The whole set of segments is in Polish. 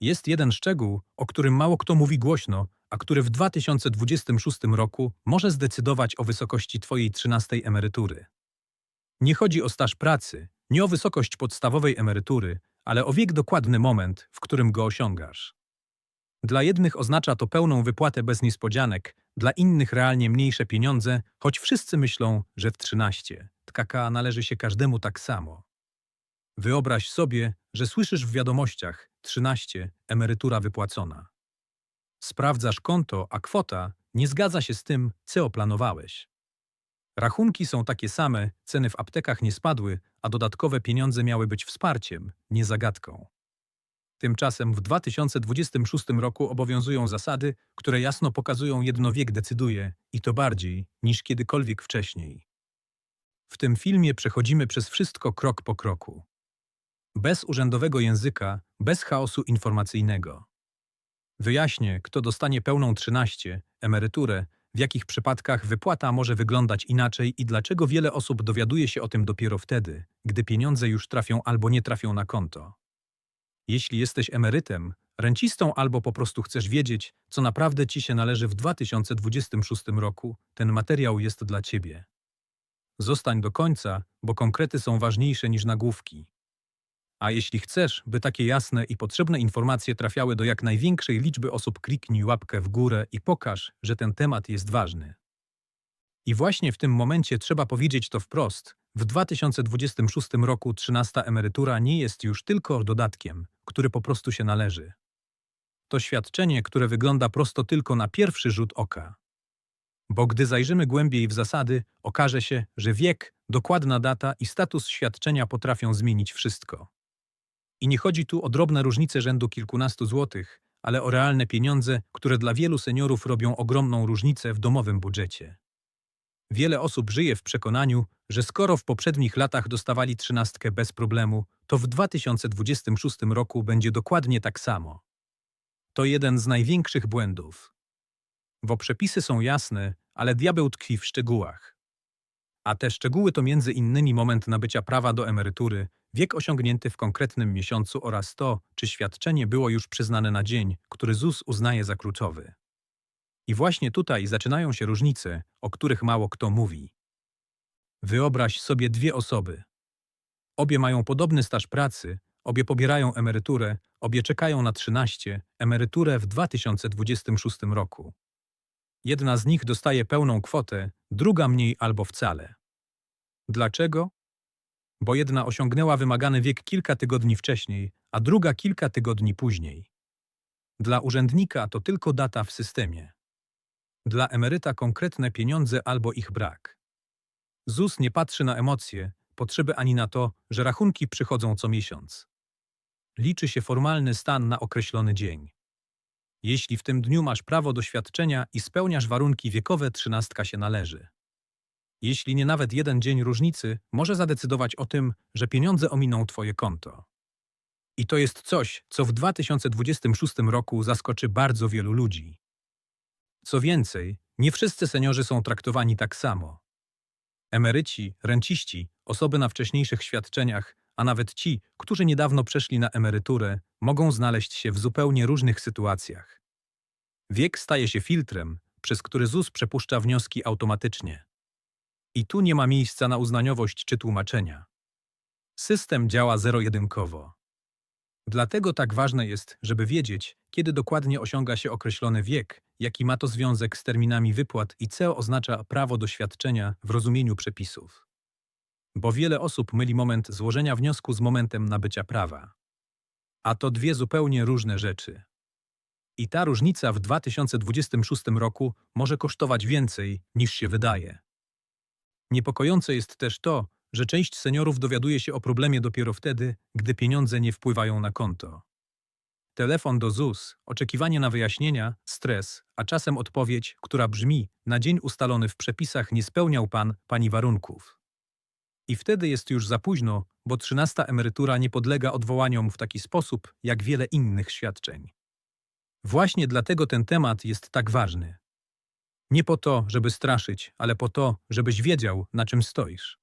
Jest jeden szczegół, o którym mało kto mówi głośno, a który w 2026 roku może zdecydować o wysokości Twojej 13 emerytury. Nie chodzi o staż pracy, nie o wysokość podstawowej emerytury, ale o wiek dokładny moment, w którym go osiągasz. Dla jednych oznacza to pełną wypłatę bez niespodzianek, dla innych realnie mniejsze pieniądze, choć wszyscy myślą, że w 13 tkaka należy się każdemu tak samo. Wyobraź sobie, że słyszysz w wiadomościach 13 emerytura wypłacona. Sprawdzasz konto, a kwota nie zgadza się z tym, co planowałeś. Rachunki są takie same, ceny w aptekach nie spadły, a dodatkowe pieniądze miały być wsparciem, nie zagadką. Tymczasem w 2026 roku obowiązują zasady, które jasno pokazują jedno wiek decyduje i to bardziej niż kiedykolwiek wcześniej. W tym filmie przechodzimy przez wszystko krok po kroku. Bez urzędowego języka, bez chaosu informacyjnego. Wyjaśnię, kto dostanie pełną 13, emeryturę, w jakich przypadkach wypłata może wyglądać inaczej i dlaczego wiele osób dowiaduje się o tym dopiero wtedy, gdy pieniądze już trafią albo nie trafią na konto. Jeśli jesteś emerytem, rencistą albo po prostu chcesz wiedzieć, co naprawdę ci się należy w 2026 roku, ten materiał jest dla ciebie. Zostań do końca, bo konkrety są ważniejsze niż nagłówki. A jeśli chcesz, by takie jasne i potrzebne informacje trafiały do jak największej liczby osób, kliknij łapkę w górę i pokaż, że ten temat jest ważny. I właśnie w tym momencie trzeba powiedzieć to wprost. W 2026 roku 13 emerytura nie jest już tylko dodatkiem, który po prostu się należy. To świadczenie, które wygląda prosto tylko na pierwszy rzut oka. Bo gdy zajrzymy głębiej w zasady, okaże się, że wiek, dokładna data i status świadczenia potrafią zmienić wszystko. I nie chodzi tu o drobne różnice rzędu kilkunastu złotych, ale o realne pieniądze, które dla wielu seniorów robią ogromną różnicę w domowym budżecie. Wiele osób żyje w przekonaniu, że skoro w poprzednich latach dostawali trzynastkę bez problemu, to w 2026 roku będzie dokładnie tak samo. To jeden z największych błędów. Bo przepisy są jasne, ale diabeł tkwi w szczegółach. A te szczegóły to między innymi moment nabycia prawa do emerytury, wiek osiągnięty w konkretnym miesiącu oraz to, czy świadczenie było już przyznane na dzień, który ZUS uznaje za kluczowy. I właśnie tutaj zaczynają się różnice, o których mało kto mówi. Wyobraź sobie dwie osoby. Obie mają podobny staż pracy, obie pobierają emeryturę, obie czekają na 13 emeryturę w 2026 roku. Jedna z nich dostaje pełną kwotę, druga mniej albo wcale. Dlaczego? Bo jedna osiągnęła wymagany wiek kilka tygodni wcześniej, a druga kilka tygodni później. Dla urzędnika to tylko data w systemie. Dla emeryta konkretne pieniądze albo ich brak. ZUS nie patrzy na emocje, potrzeby ani na to, że rachunki przychodzą co miesiąc. Liczy się formalny stan na określony dzień. Jeśli w tym dniu masz prawo do świadczenia i spełniasz warunki wiekowe, trzynastka się należy. Jeśli nie nawet jeden dzień różnicy, może zadecydować o tym, że pieniądze ominą Twoje konto. I to jest coś, co w 2026 roku zaskoczy bardzo wielu ludzi. Co więcej, nie wszyscy seniorzy są traktowani tak samo. Emeryci, renciści, osoby na wcześniejszych świadczeniach, a nawet ci, którzy niedawno przeszli na emeryturę, mogą znaleźć się w zupełnie różnych sytuacjach. Wiek staje się filtrem, przez który ZUS przepuszcza wnioski automatycznie. I tu nie ma miejsca na uznaniowość czy tłumaczenia. System działa zero-jedynkowo. Dlatego tak ważne jest, żeby wiedzieć, kiedy dokładnie osiąga się określony wiek, jaki ma to związek z terminami wypłat i co oznacza prawo do świadczenia w rozumieniu przepisów. Bo wiele osób myli moment złożenia wniosku z momentem nabycia prawa. A to dwie zupełnie różne rzeczy. I ta różnica w 2026 roku może kosztować więcej, niż się wydaje. Niepokojące jest też to, że część seniorów dowiaduje się o problemie dopiero wtedy, gdy pieniądze nie wpływają na konto. Telefon do ZUS, oczekiwanie na wyjaśnienia, stres, a czasem odpowiedź, która brzmi: Na dzień ustalony w przepisach nie spełniał pan, pani warunków. I wtedy jest już za późno, bo trzynasta emerytura nie podlega odwołaniom w taki sposób, jak wiele innych świadczeń. Właśnie dlatego ten temat jest tak ważny. Nie po to, żeby straszyć, ale po to, żebyś wiedział, na czym stoisz.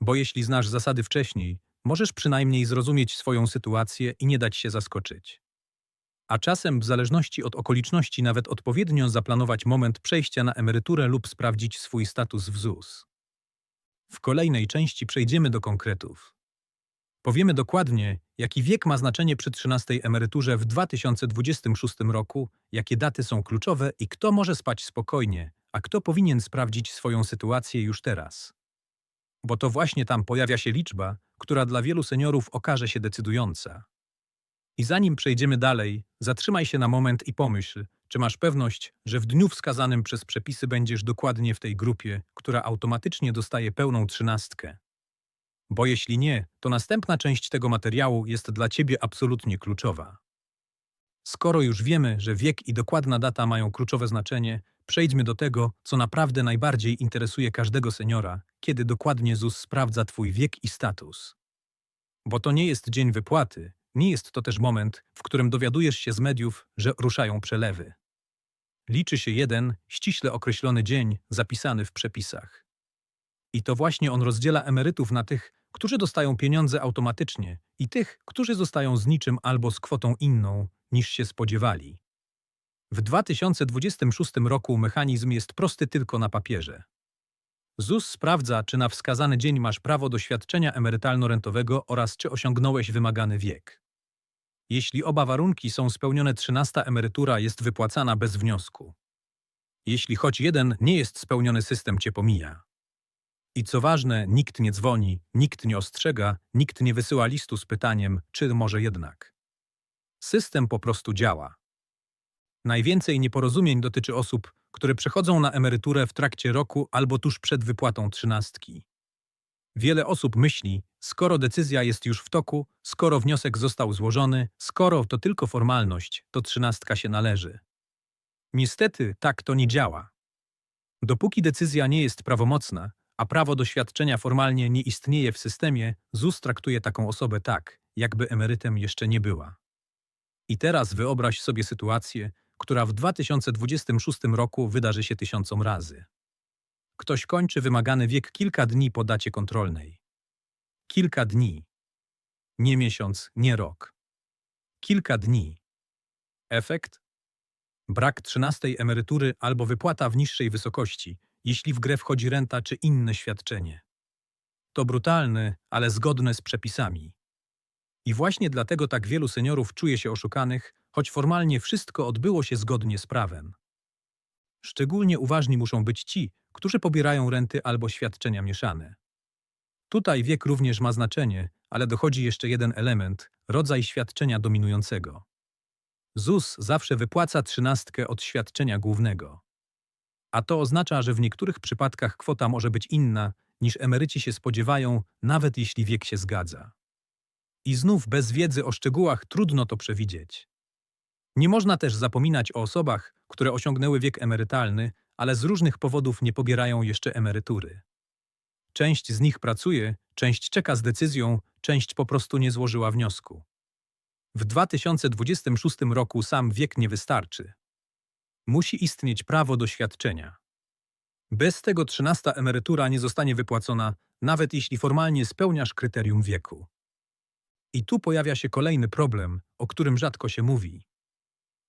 Bo jeśli znasz zasady wcześniej, możesz przynajmniej zrozumieć swoją sytuację i nie dać się zaskoczyć. A czasem, w zależności od okoliczności, nawet odpowiednio zaplanować moment przejścia na emeryturę lub sprawdzić swój status w ZUS. W kolejnej części przejdziemy do konkretów. Powiemy dokładnie, jaki wiek ma znaczenie przy 13 emeryturze w 2026 roku, jakie daty są kluczowe i kto może spać spokojnie, a kto powinien sprawdzić swoją sytuację już teraz. Bo to właśnie tam pojawia się liczba, która dla wielu seniorów okaże się decydująca. I zanim przejdziemy dalej, zatrzymaj się na moment i pomyśl, czy masz pewność, że w dniu wskazanym przez przepisy będziesz dokładnie w tej grupie, która automatycznie dostaje pełną trzynastkę. Bo jeśli nie, to następna część tego materiału jest dla Ciebie absolutnie kluczowa. Skoro już wiemy, że wiek i dokładna data mają kluczowe znaczenie, przejdźmy do tego, co naprawdę najbardziej interesuje każdego seniora, kiedy dokładnie ZUS sprawdza Twój wiek i status. Bo to nie jest dzień wypłaty, nie jest to też moment, w którym dowiadujesz się z mediów, że ruszają przelewy. Liczy się jeden, ściśle określony dzień zapisany w przepisach. I to właśnie on rozdziela emerytów na tych, którzy dostają pieniądze automatycznie i tych, którzy zostają z niczym albo z kwotą inną, niż się spodziewali. W 2026 roku mechanizm jest prosty tylko na papierze. ZUS sprawdza, czy na wskazany dzień masz prawo do świadczenia emerytalno-rentowego oraz czy osiągnąłeś wymagany wiek. Jeśli oba warunki są spełnione, 13 emerytura jest wypłacana bez wniosku. Jeśli choć jeden nie jest spełniony, system cię pomija. I co ważne, nikt nie dzwoni, nikt nie ostrzega, nikt nie wysyła listu z pytaniem, czy może jednak. System po prostu działa. Najwięcej nieporozumień dotyczy osób, które przechodzą na emeryturę w trakcie roku albo tuż przed wypłatą trzynastki. Wiele osób myśli, skoro decyzja jest już w toku, skoro wniosek został złożony, skoro to tylko formalność, to trzynastka się należy. Niestety tak to nie działa. Dopóki decyzja nie jest prawomocna, a prawo do świadczenia formalnie nie istnieje w systemie, ZUS traktuje taką osobę tak, jakby emerytem jeszcze nie była. I teraz wyobraź sobie sytuację, która w 2026 roku wydarzy się tysiącom razy. Ktoś kończy wymagany wiek kilka dni po dacie kontrolnej. Kilka dni. Nie miesiąc, nie rok. Kilka dni. Efekt? Brak trzynastej emerytury albo wypłata w niższej wysokości, jeśli w grę wchodzi renta czy inne świadczenie. To brutalne, ale zgodne z przepisami. I właśnie dlatego tak wielu seniorów czuje się oszukanych, choć formalnie wszystko odbyło się zgodnie z prawem. Szczególnie uważni muszą być ci, którzy pobierają renty albo świadczenia mieszane. Tutaj wiek również ma znaczenie, ale dochodzi jeszcze jeden element rodzaj świadczenia dominującego. ZUS zawsze wypłaca trzynastkę od świadczenia głównego. A to oznacza, że w niektórych przypadkach kwota może być inna, niż emeryci się spodziewają, nawet jeśli wiek się zgadza. I znów bez wiedzy o szczegółach trudno to przewidzieć. Nie można też zapominać o osobach, które osiągnęły wiek emerytalny, ale z różnych powodów nie pobierają jeszcze emerytury. Część z nich pracuje, część czeka z decyzją, część po prostu nie złożyła wniosku. W 2026 roku sam wiek nie wystarczy. Musi istnieć prawo do świadczenia. Bez tego trzynasta emerytura nie zostanie wypłacona, nawet jeśli formalnie spełniasz kryterium wieku. I tu pojawia się kolejny problem, o którym rzadko się mówi.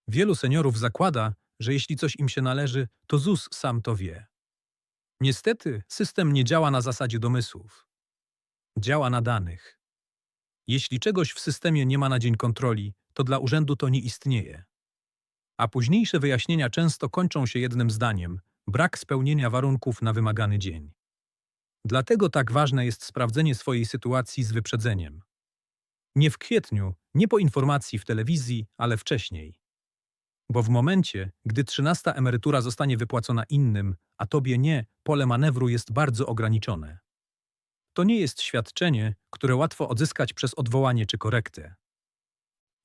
Wielu seniorów zakłada, że jeśli coś im się należy, to ZUS sam to wie. Niestety, system nie działa na zasadzie domysłów. Działa na danych. Jeśli czegoś w systemie nie ma na dzień kontroli, to dla urzędu to nie istnieje. A późniejsze wyjaśnienia często kończą się jednym zdaniem brak spełnienia warunków na wymagany dzień. Dlatego tak ważne jest sprawdzenie swojej sytuacji z wyprzedzeniem. Nie w kwietniu, nie po informacji w telewizji, ale wcześniej. Bo w momencie, gdy trzynasta emerytura zostanie wypłacona innym, a tobie nie, pole manewru jest bardzo ograniczone. To nie jest świadczenie, które łatwo odzyskać przez odwołanie czy korektę.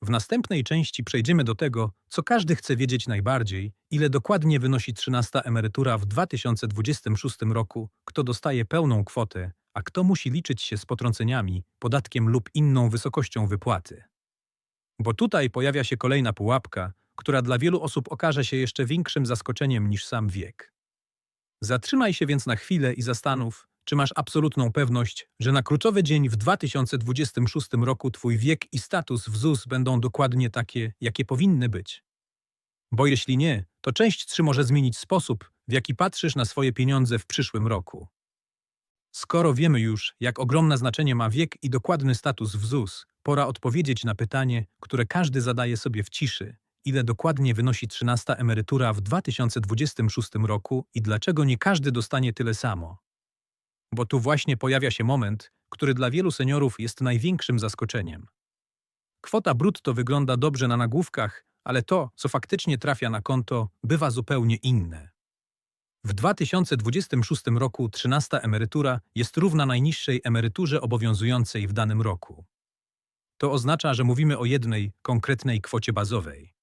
W następnej części przejdziemy do tego, co każdy chce wiedzieć najbardziej, ile dokładnie wynosi trzynasta emerytura w 2026 roku, kto dostaje pełną kwotę, a kto musi liczyć się z potrąceniami, podatkiem lub inną wysokością wypłaty. Bo tutaj pojawia się kolejna pułapka, która dla wielu osób okaże się jeszcze większym zaskoczeniem niż sam wiek. Zatrzymaj się więc na chwilę i zastanów, czy masz absolutną pewność, że na kluczowy dzień w 2026 roku twój wiek i status w ZUS będą dokładnie takie, jakie powinny być? Bo jeśli nie, to część 3 może zmienić sposób, w jaki patrzysz na swoje pieniądze w przyszłym roku. Skoro wiemy już, jak ogromne znaczenie ma wiek i dokładny status w ZUS, pora odpowiedzieć na pytanie, które każdy zadaje sobie w ciszy. Ile dokładnie wynosi 13 emerytura w 2026 roku i dlaczego nie każdy dostanie tyle samo? Bo tu właśnie pojawia się moment, który dla wielu seniorów jest największym zaskoczeniem. Kwota brutto wygląda dobrze na nagłówkach, ale to, co faktycznie trafia na konto, bywa zupełnie inne. W 2026 roku 13 emerytura jest równa najniższej emeryturze obowiązującej w danym roku. To oznacza, że mówimy o jednej, konkretnej kwocie bazowej.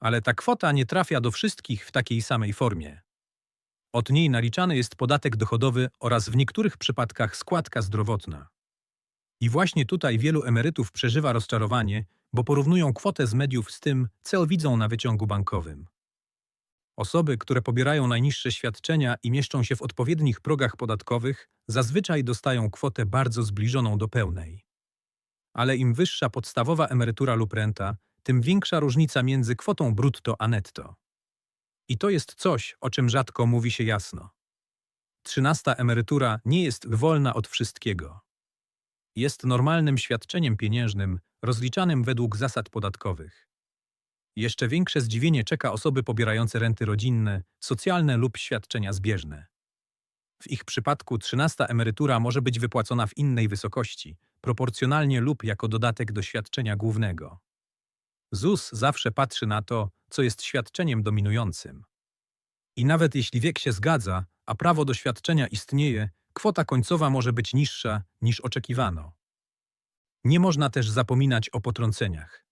Ale ta kwota nie trafia do wszystkich w takiej samej formie. Od niej naliczany jest podatek dochodowy oraz w niektórych przypadkach składka zdrowotna. I właśnie tutaj wielu emerytów przeżywa rozczarowanie, bo porównują kwotę z mediów z tym, co widzą na wyciągu bankowym. Osoby, które pobierają najniższe świadczenia i mieszczą się w odpowiednich progach podatkowych, zazwyczaj dostają kwotę bardzo zbliżoną do pełnej. Ale im wyższa podstawowa emerytura lub renta, tym większa różnica między kwotą brutto a netto. I to jest coś, o czym rzadko mówi się jasno. Trzynasta emerytura nie jest wolna od wszystkiego. Jest normalnym świadczeniem pieniężnym, rozliczanym według zasad podatkowych. Jeszcze większe zdziwienie czeka osoby pobierające renty rodzinne, socjalne lub świadczenia zbieżne. W ich przypadku trzynasta emerytura może być wypłacona w innej wysokości, proporcjonalnie lub jako dodatek do świadczenia głównego. ZUS zawsze patrzy na to, co jest świadczeniem dominującym. I nawet jeśli wiek się zgadza, a prawo do świadczenia istnieje, kwota końcowa może być niższa niż oczekiwano. Nie można też zapominać o potrąceniach.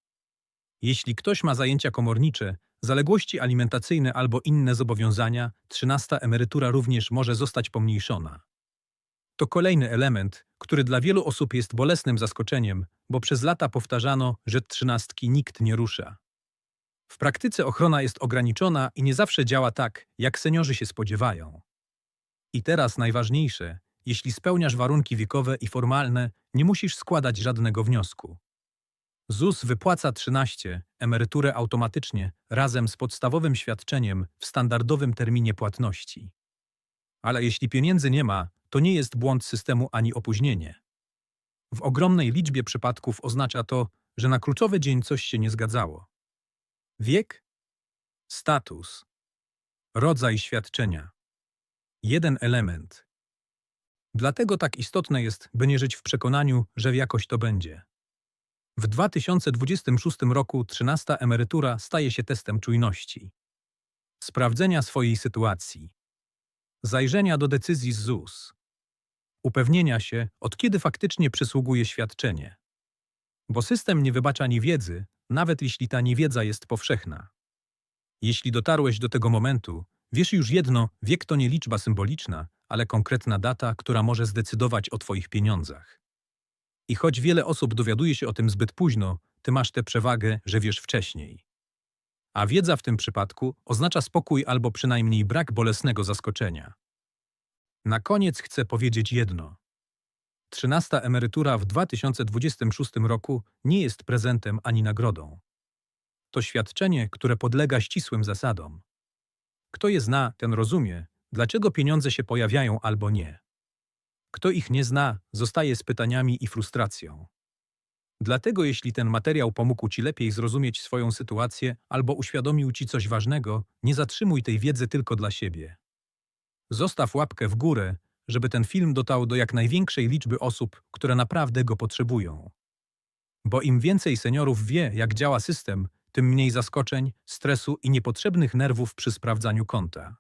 Jeśli ktoś ma zajęcia komornicze, zaległości alimentacyjne albo inne zobowiązania, trzynasta emerytura również może zostać pomniejszona. To kolejny element, który dla wielu osób jest bolesnym zaskoczeniem, bo przez lata powtarzano, że trzynastki nikt nie rusza. W praktyce ochrona jest ograniczona i nie zawsze działa tak, jak seniorzy się spodziewają. I teraz najważniejsze, jeśli spełniasz warunki wiekowe i formalne, nie musisz składać żadnego wniosku. ZUS wypłaca 13 emeryturę automatycznie razem z podstawowym świadczeniem w standardowym terminie płatności. Ale jeśli pieniędzy nie ma, to nie jest błąd systemu ani opóźnienie. W ogromnej liczbie przypadków oznacza to, że na kluczowy dzień coś się nie zgadzało. Wiek, status, rodzaj świadczenia. Jeden element. Dlatego tak istotne jest, by nie żyć w przekonaniu, że jakoś to będzie. W 2026 roku 13 emerytura staje się testem czujności. Sprawdzenia swojej sytuacji. Zajrzenia do decyzji z ZUS. Upewnienia się, od kiedy faktycznie przysługuje świadczenie. Bo system nie wybacza niewiedzy, nawet jeśli ta niewiedza jest powszechna. Jeśli dotarłeś do tego momentu, wiesz już jedno, wiek to nie liczba symboliczna, ale konkretna data, która może zdecydować o Twoich pieniądzach. I choć wiele osób dowiaduje się o tym zbyt późno, Ty masz tę przewagę, że wiesz wcześniej. A wiedza w tym przypadku oznacza spokój albo przynajmniej brak bolesnego zaskoczenia. Na koniec chcę powiedzieć jedno. Trzynasta emerytura w 2026 roku nie jest prezentem ani nagrodą. To świadczenie, które podlega ścisłym zasadom. Kto je zna, ten rozumie, dlaczego pieniądze się pojawiają albo nie. Kto ich nie zna, zostaje z pytaniami i frustracją. Dlatego jeśli ten materiał pomógł Ci lepiej zrozumieć swoją sytuację albo uświadomił Ci coś ważnego, nie zatrzymuj tej wiedzy tylko dla siebie. Zostaw łapkę w górę, żeby ten film dotarł do jak największej liczby osób, które naprawdę go potrzebują. Bo im więcej seniorów wie, jak działa system, tym mniej zaskoczeń, stresu i niepotrzebnych nerwów przy sprawdzaniu konta.